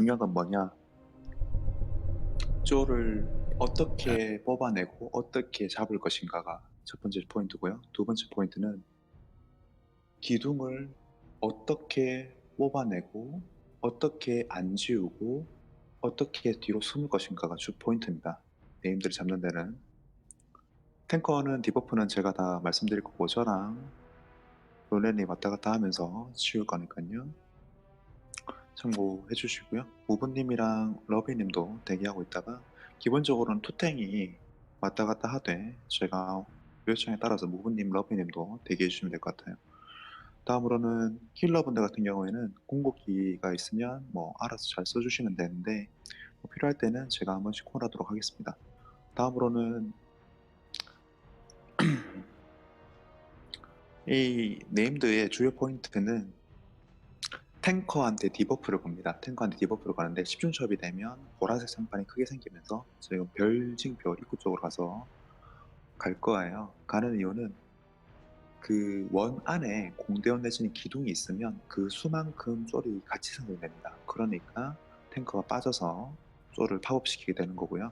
중요한 건 뭐냐? 쪼를 어떻게 뽑아내고 어떻게 잡을 것인가가 첫 번째 포인트고요. 두 번째 포인트는 기둥을 어떻게 뽑아내고 어떻게 안 지우고 어떻게 뒤로 숨을 것인가가 주 포인트입니다. 네임들을 잡는 데는 탱커는 디버프는 제가 다 말씀드릴 거고 저랑 롤렌이 왔다 갔다 하면서 지울 거니까요. 참고해 주시고요. 우분님이랑 러비님도 대기하고 있다가 기본적으로는 투탱이 왔다 갔다 하되 제가 요청에 따라서 무분님, 러비님도 대기해 주시면 될 것 같아요. 다음으로는 힐러분들 같은 경우에는 공곡기가 있으면 뭐 알아서 잘 써주시면 되는데 뭐 필요할 때는 제가 한 번씩 콜하도록 하겠습니다. 다음으로는 이 네임드의 주요 포인트는 탱커한테 디버프를 겁니다. 탱커한테 디버프를 거는데 10중 첩이 되면 보라색 상판이 크게 생기면서 저희가 별징표 입구 쪽으로 가서 갈 거예요. 가는 이유는 그 원 안에 공대원 내지는 기둥이 있으면 그 수만큼 쫄이 같이 생성됩니다. 그러니까 탱커가 빠져서 쫄을 팝업시키게 되는 거고요.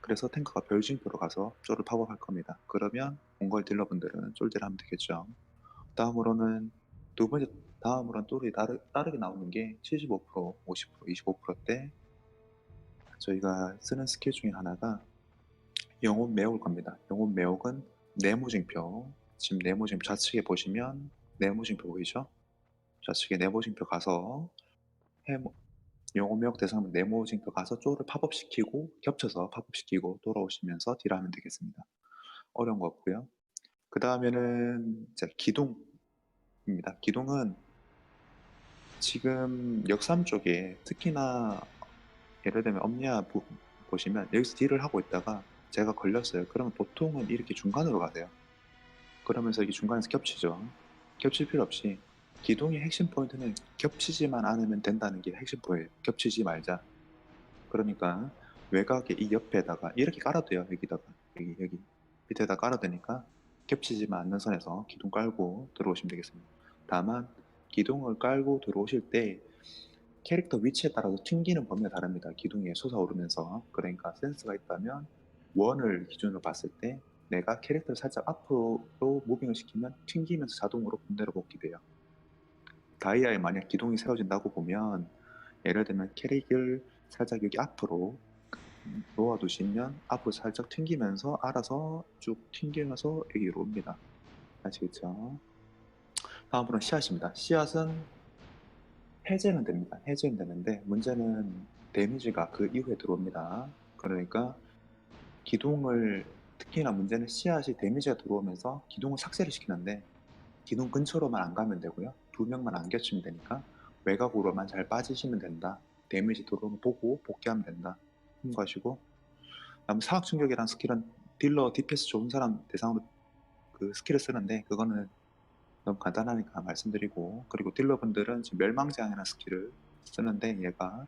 그래서 탱커가 별징표로 가서 쫄을 팝업할 겁니다. 그러면 몽골 딜러분들은 쫄딜 하면 되겠죠. 다음으로는 두 번째 다음으로는 쫄이 다르, 다르게 나오는 게 75%, 50%, 25%때 저희가 쓰는 스킬 중에 하나가 영혼 매혹을 겁니다. 영혼 매혹은 네모징표 지금 네모징표 좌측에 보시면 네모징표 보이죠? 좌측에 네모징표 가서 해모, 영혼 매혹 대상은 네모징표 가서 쪼를 팝업시키고 겹쳐서 팝업시키고 돌아오시면서 딜하면 되겠습니다. 어려운 거 없고요. 그 다음에는 기둥입니다. 기둥은 지금 역삼 쪽에 특히나 예를 들면 엄니아 보, 보시면 여기서 딜을 하고 있다가 제가 걸렸어요. 그러면 보통은 이렇게 중간으로 가세요. 그러면서 이게 중간에서 겹치죠. 겹칠 필요 없이 기둥의 핵심 포인트는 겹치지만 않으면 된다는 게 핵심 포인트예요. 겹치지 말자. 그러니까 외곽에 이 옆에다가 이렇게 깔아둬요. 여기다가 여기 여기 밑에다 깔아두니까 겹치지만 않는 선에서 기둥 깔고 들어오시면 되겠습니다. 다만 기둥을 깔고 들어오실 때 캐릭터 위치에 따라서 튕기는 범위가 다릅니다. 기둥이 솟아오르면서 그러니까 센스가 있다면 원을 기준으로 봤을 때 내가 캐릭터를 살짝 앞으로 무빙을 시키면 튕기면서 자동으로 군대로 복귀돼요. 다이아에 만약 기둥이 세워진다고 보면 예를 들면 캐릭을 살짝 여기 앞으로 놓아두시면 앞으로 살짝 튕기면서 알아서 쭉 튕기면서 여기로 옵니다. 아시겠죠? 다음으로는 씨앗입니다. 씨앗은 해제는 됩니다. 해제는 되는데 문제는 데미지가 그 이후에 들어옵니다. 그러니까 기둥을 특히나 문제는 씨앗이 데미지가 들어오면서 기둥을 삭제를 시키는데 기둥 근처로만 안 가면 되고요. 두 명만 안 겹치면 되니까 외곽으로만 잘 빠지시면 된다. 데미지 들어오면 보고 복귀하면 된다. 참고하시고 다음 사학 충격이라는 스킬은 딜러 DPS 좋은 사람 대상으로 그 스킬을 쓰는데 그거는 너무 간단하니까 말씀드리고 그리고 딜러분들은 지금 멸망제한이라는 스킬을 쓰는데 얘가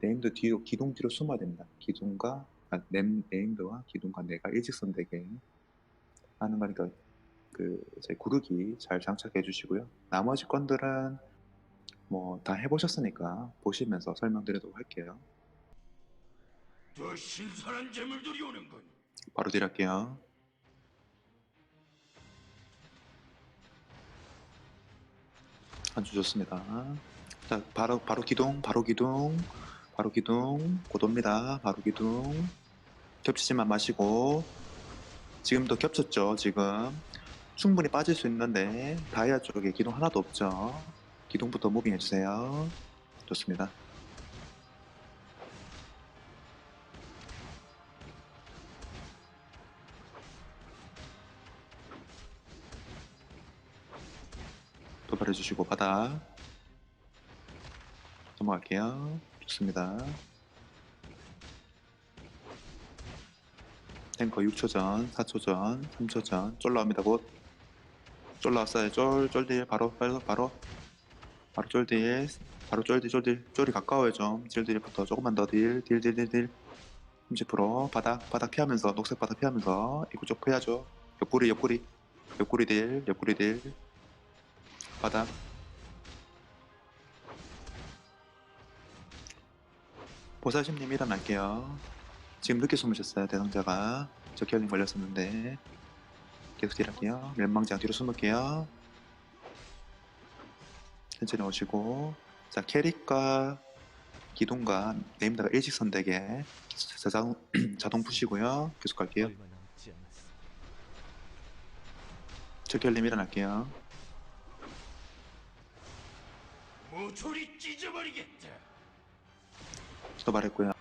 네임드 뒤로 기둥 뒤로 숨어야 됩니다. 기둥과 아, 네임, 네임드와 기둥과 내가 일직선 되게 하는 거니까 그 저희 구르기 잘 장착해 주시고요. 나머지 건들은 뭐 다 해보셨으니까 보시면서 설명드리도록 할게요. 더 신선한 재물들이 오는군. 바로 딜할게요. 아주 좋습니다. 자, 바로 바로 기둥, 바로 기둥, 바로 기둥, 고도입니다. 바로 기둥. 겹치지만 마시고 지금도 겹쳤죠. 지금 충분히 빠질 수 있는데 다이아 쪽에 기둥 하나도 없죠. 기둥부터 무빙 해주세요. 좋습니다. 도발해 주시고 바닥 넘어갈게요. 좋습니다. 탱커 6초 전, 4초 전, 3초 전, 쫄 나옵니다. 곧. 쫄 나왔어요. 쫄, 쫄딜, 바로, 바로, 바로, 바로 쫄딜, 바로 쫄딜, 쫄딜, 쫄이 가까워요 좀. 쫄딜부터 조금만 더 딜, 딜, 딜, 딜, 딜. 30% 바닥, 바닥 피하면서, 녹색 바닥 피하면서, 이거 쪽 피하죠. 옆구리, 옆구리, 옆구리 딜, 옆구리 딜. 바닥. 보사심님 일어날게요. 지금 늦게 숨으셨어요, 대상자가. 저 결림 걸렸었는데. 계속 딜할게요. 멸망장 뒤로 숨을게요. 천천히 오시고. 자, 캐릭과 기둥과 네임드가 일직선 되게 자동, 자동 푸시고요. 계속 갈게요. 결림 일어날게요. 모조리 찢어버리겠다. 도발했고요.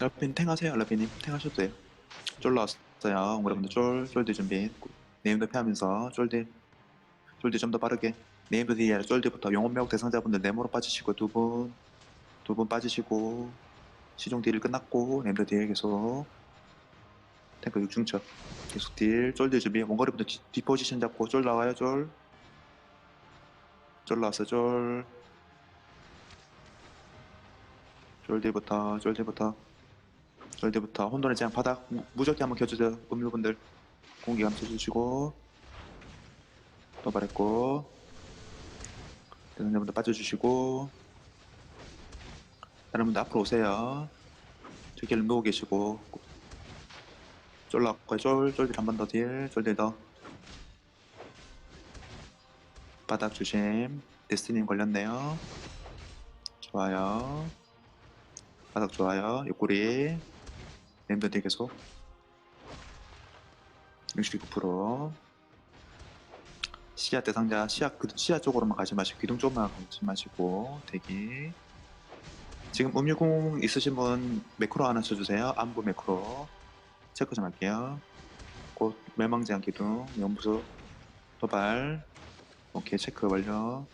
러빈 탱하세요, 러빈님. 탱하셔도 돼요. 쫄 나왔어요. 여러분들 쫄, 쫄들 준비. 네임드 피하면서 쫄들, 쫄들 좀더 빠르게. 네임드 뒤에 쫄들부터 영혼매혹 대상자분들 네모로 빠지시고 두 분, 빠지시고 시종 딜 끝났고 네임드 뒤에 계속 탱크 6중첩. 계속 딜, 쫄들 준비. 원거리부터 뒤, 뒤 포지션 잡고 쫄 나와요, 쫄. 쫄 나왔어 쫄. 쫄디부터 쫄디부터. 쫄디부터. 혼돈의 제한 바닥. 무, 무적기 한번 켜주세요 음료분들. 공기 감춰주시고. 도발했고. 대상자분들 빠져주시고. 다른 분들 앞으로 오세요. 저기를 누워 계시고 쫄 나왔고요 쫄 쫄딜 한 번 더 딜 쫄딜 더 바닥 조심. 데스티님 걸렸네요. 좋아요. 바닥 좋아요. 옆구리. 램드 뒤 계속. 69%. 시야 대상자, 시야, 그, 시야 쪽으로만 가지 마시고, 기둥 쪽만 가지 마시고, 대기. 지금 음유공 있으신 분 매크로 하나 쳐주세요. 안부 매크로. 체크 좀 할게요. 곧 멸망제한 기둥, 연부수, 도발. 오케이 체크 완료.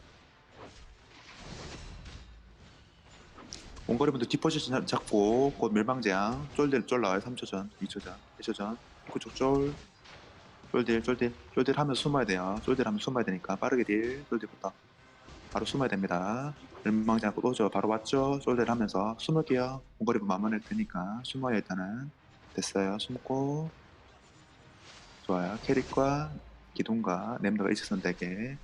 원거리 분들 뒷포지션 잡고 곧 멸망제양 쫄딜 쫄 나와요. 3초 전 2초 전 1초 전. 그쪽 쫄. 쫄딜 쫄딜. 쫄딜 하면서 숨어야 돼요. 쫄딜 하면 숨어야 되니까 빠르게 딜. 쫄딜부터 바로 숨어야 됩니다. 멸망제양 곧 오죠. 바로 왔죠. 쫄딜 하면서 숨을게요. 원거리분 만만할 테니까 숨어요 일단은 됐어요. 숨고. 좋아요. 캐릭과 기둥과 램드가 일직선 되게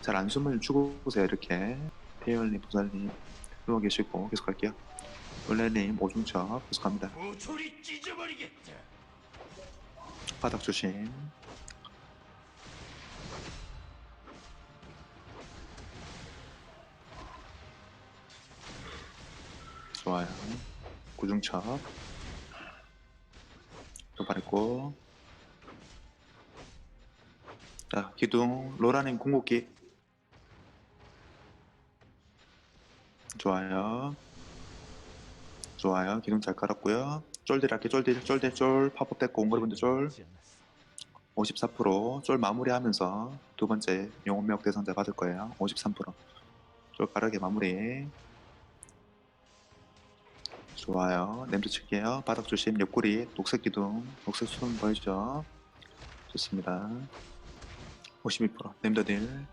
잘 안 숨을 죽으세요. 이렇게. 태열님 부살님 누워 계시고 계속 갈게요. 원래님 오중첩 계속 갑니다. 모조리 찢어버리겠다. 바닥 조심. 좋아요. 구중첩 도발했고. 자 기둥. 로라님 궁극기. 좋아요. 좋아요. 기둥 잘 깔았고요. 쫄딜 할게 쫄딜 쫄딜 쫄. 팝업 됐고 옹거리 분들 쫄. 남지 않았어. 54%쫄 마무리하면서 두 번째 영혼매혹 대상자 받을 거예요. 53%쫄 빠르게 마무리. 좋아요. 냄새 칠게요. 바닥 조심. 옆구리 녹색 기둥. 녹색 수분 보이죠? 좋습니다. 52% 냄더딜.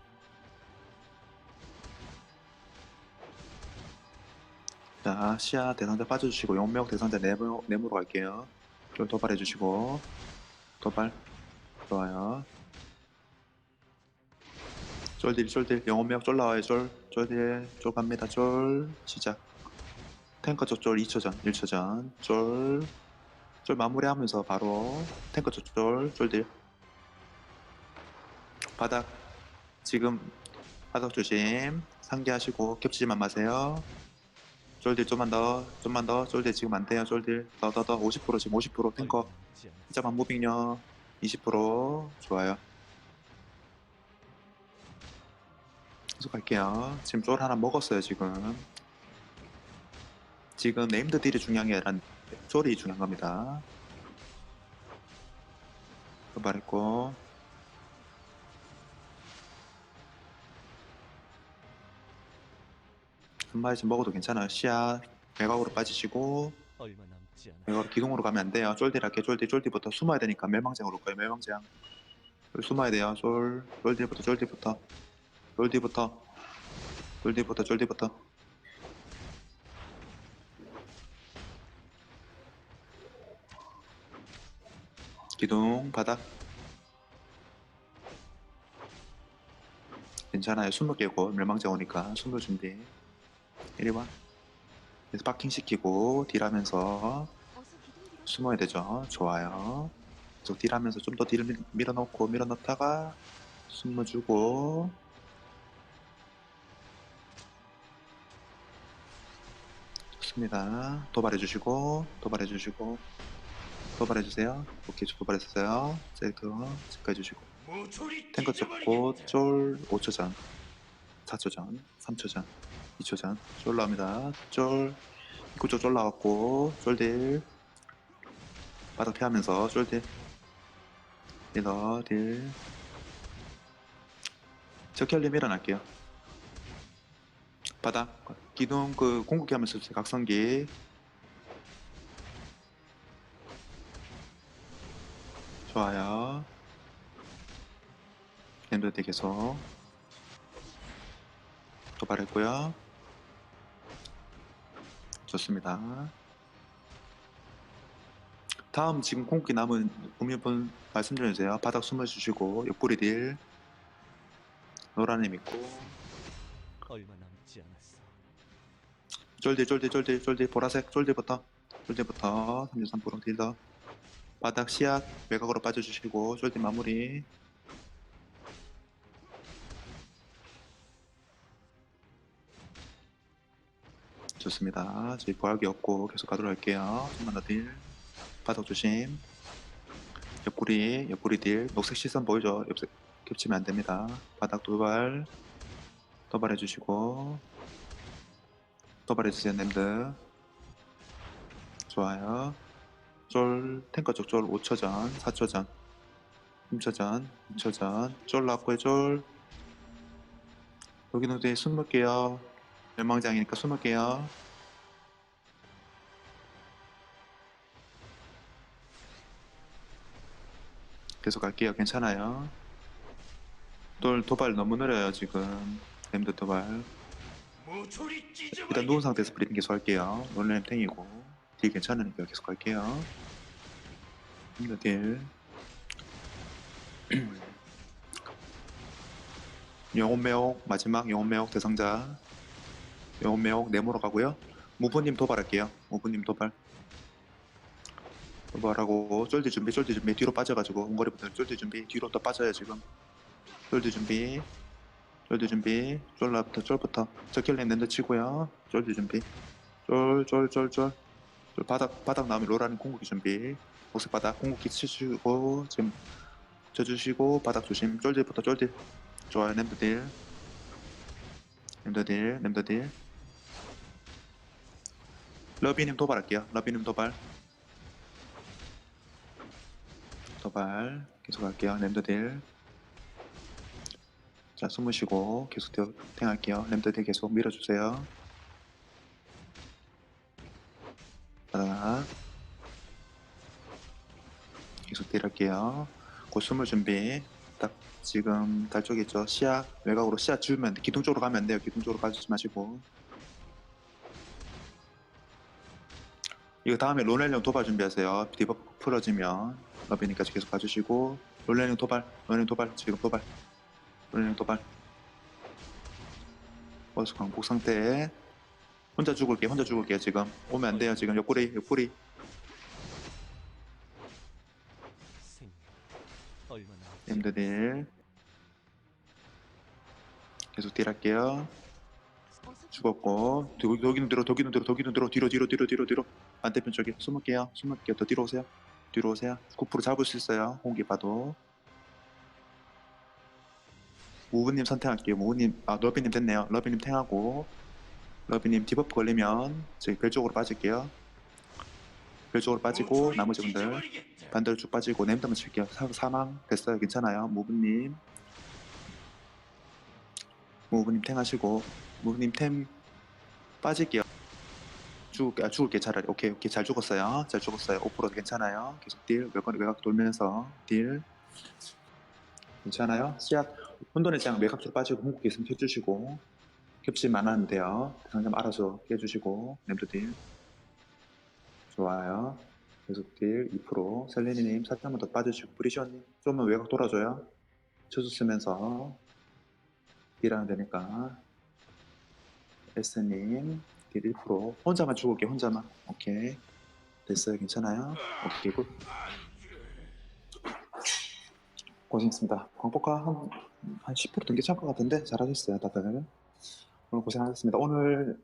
자, 시야 대상자 빠져주시고 영혼매혹 대상자 네모, 네모로 갈게요. 쫄 도발해주시고 도발. 좋아요. 쫄딜 쫄딜 영혼명 쫄 나와요 쫄 쫄딜 쫄 갑니다 쫄 시작 탱커 쪽쫄 2초 전 1초 전 쫄 쫄 마무리하면서 바로 탱커 쪽쫄 쫄딜 바닥 지금 바닥 조심 상기하시고 겹치지만 마세요 쫄딜 좀만 더 좀만 더 쫄딜 지금 안 돼요 쫄딜 더 더 더 50% 지금 50% 탱커. 진짜만 무빙력 20% 좋아요. 계속 갈게요. 지금 쫄 하나 먹었어요 지금. 지금 네임드 딜이 중요한 게 아니라 쫄이 중요한 겁니다. 말했고 한 마리씩 먹어도 괜찮아요. 시야 외곽으로 빠지시고 얼마 남지 기둥으로 가면 안 돼요. 쫄딜할게 쫄딜 쫄딜부터 숨어야 되니까 멸망장으로 올 거예요. 멸망장. 여기 숨어야 돼요. 쫄 쫄딜부터 쫄딜부터 쫄딜부터 쫄딜부터 쫄딜부터 기둥 바닥 괜찮아요. 숨을 깨고 멸망자 오니까 숨을 준비. 이리 와. 그래서 파킹 시키고 딜하면서 숨어야 되죠. 좋아요. 계속 딜하면서 좀 더 딜을 밀- 밀어넣고 밀어넣다가 숨을 주고 좋습니다. 도발해 주시고 도발해 주시고 도발해 주세요. 오케이 저 도발했어요. 셀터 체크해 주시고 탱커 잡고. 쫄 5초 전 4초 전 3초 전 2초 전 쫄 나옵니다. 쫄 입구 쪽쫄 나왔고 쫄딜 바닥 피하면서 쫄딜 딜러 딜 적혈님 일어날게요. 바닥 기둥 그 공격기 하면서. 각성기 좋아요. 계속 도발했고요. 좋습니다. 다음 지금 공기 남은 국민분 말씀 좀 해주세요. 바닥 숨을 주시고 옆구리 딜 노란님 있고 얼마 남지 않았어. 쫄딜 쫄딜 쫄딜 쫄딜 보라색 쫄딜부터 쫄딜부터 33% 딜더 바닥 시약 외곽으로 빠져주시고 쫄딜 마무리 좋습니다. 저희 보약이 없고 계속 가도록 할게요. 좀만 더 딜. 바닥 조심. 옆구리, 옆구리 딜. 녹색 시선 보이죠? 옆색 겹치면 안 됩니다. 바닥 도발. 도발해 주시고. 도발해 주세요, 냄드. 좋아요. 쫄, 탱커 쪽 쫄 5초 전, 4초 전, 3초 전, 2초 전. 쫄 났고요, 쫄. 여기는 뒤에 숨 먹게요. 멸망장이니까 숨을게요. 계속 갈게요. 괜찮아요. 또 도발 너무 느려요 지금. 램드 도발. 일단 누운 상태에서 브리핑 계속 할게요. 논램 탱이고 딜 괜찮으니까 계속 갈게요. 램드 딜. 영혼 매혹 마지막 영혼 매혹 대상자. 영혼 매혹 네모로 가고요. 무부님 도발할게요. 무부님 도발. 도발하고 쫄디 준비, 쫄디 준비 뒤로 빠져가지고 원거리부터 쫄디 준비 뒤로 더 빠져요 지금. 쫄디 준비, 쫄디 준비, 쫄라부터 쫄부터 적혈린 랜드 치고요. 쫄디 준비, 쫄, 쫄, 쫄, 쫄. 쫄 바닥 바닥 나오면 로라는 공격기 준비. 녹색 바닥 공격기 치시고 지금 져주시고 바닥 조심. 쫄디부터 쫄디. 좋아요. 램드 딜. 램드 딜, 램드 딜. 러비님 도발할게요. 러비님 도발. 도발 계속 할게요. 램드딜. 자, 숨을 쉬고 계속 대- 탱할게요. 램드딜 계속 밀어주세요. 바닥. 계속 딜할게요. 곧 숨을 준비. 딱 지금 달 쪽에 있죠. 시야 외곽으로 시야 돼. 기둥 쪽으로 가면 안 돼요. 기둥 쪽으로 가지 마시고. 이거 다음에 론렐령 도발 준비하세요. 디버프 풀어지면 러비니까지 계속 봐주시고 론렐령 도발, 론렐령 도발, 지금 도발, 론렐령 도발. 버스 광복 상태. 혼자 죽을게, 혼자 죽을게요 지금. 오면 안 돼요 지금. 옆구리, 옆구리. 엠드딜. 계속 딜할게요. 죽었고. 도- 독이는 들어 독이는 들어 독이는 들어. 뒤로 뒤로 뒤로 뒤로 뒤로. 반대편 쪽에 숨을게요. 숨을게요. 더 뒤로 오세요. 뒤로 오세요. 9% 잡을 수 있어요. 홍기 봐도. 무브님 선택할게요. 무브님 아 러비님 됐네요. 러비님 탱하고 러비님 디버프 걸리면 저희 별 쪽으로 빠질게요. 별 쪽으로 빠지고 나머지 분들. 반대로 쭉 빠지고 냄드만 칠게요. 사, 사망 됐어요. 괜찮아요. 무브님. 무브님 탱 하시고 무브님 템 빠질게요. 죽을게 아, 죽을게 차라리. 오케이 오케이. 잘 죽었어요. 잘 죽었어요. 5% 괜찮아요. 계속 딜 외곽 외곽 돌면서 딜. 괜찮아요? 씨앗 혼돈의 장 외곽 쪽으로 빠지고 궁극기 있으면 켜주시고 겹치면 안 하는데요 상점 알아서 깨주시고 냄드 딜. 좋아요. 계속 딜 2% 셀리니님 살짝만 더 빠져주시고 브리시언님 좀만 외곽 돌아줘요. 저주 쓰면서. 딜하면 되니까. S님 딜 1% 혼자만 죽을게 혼자만. 오케이. 됐어요 괜찮아요? 오케이 굿. 고생했습니다. 광폭화 한, 한10% 넘게 찬것 같은데 잘하셨어요 다들 오늘 고생하셨습니다. 오늘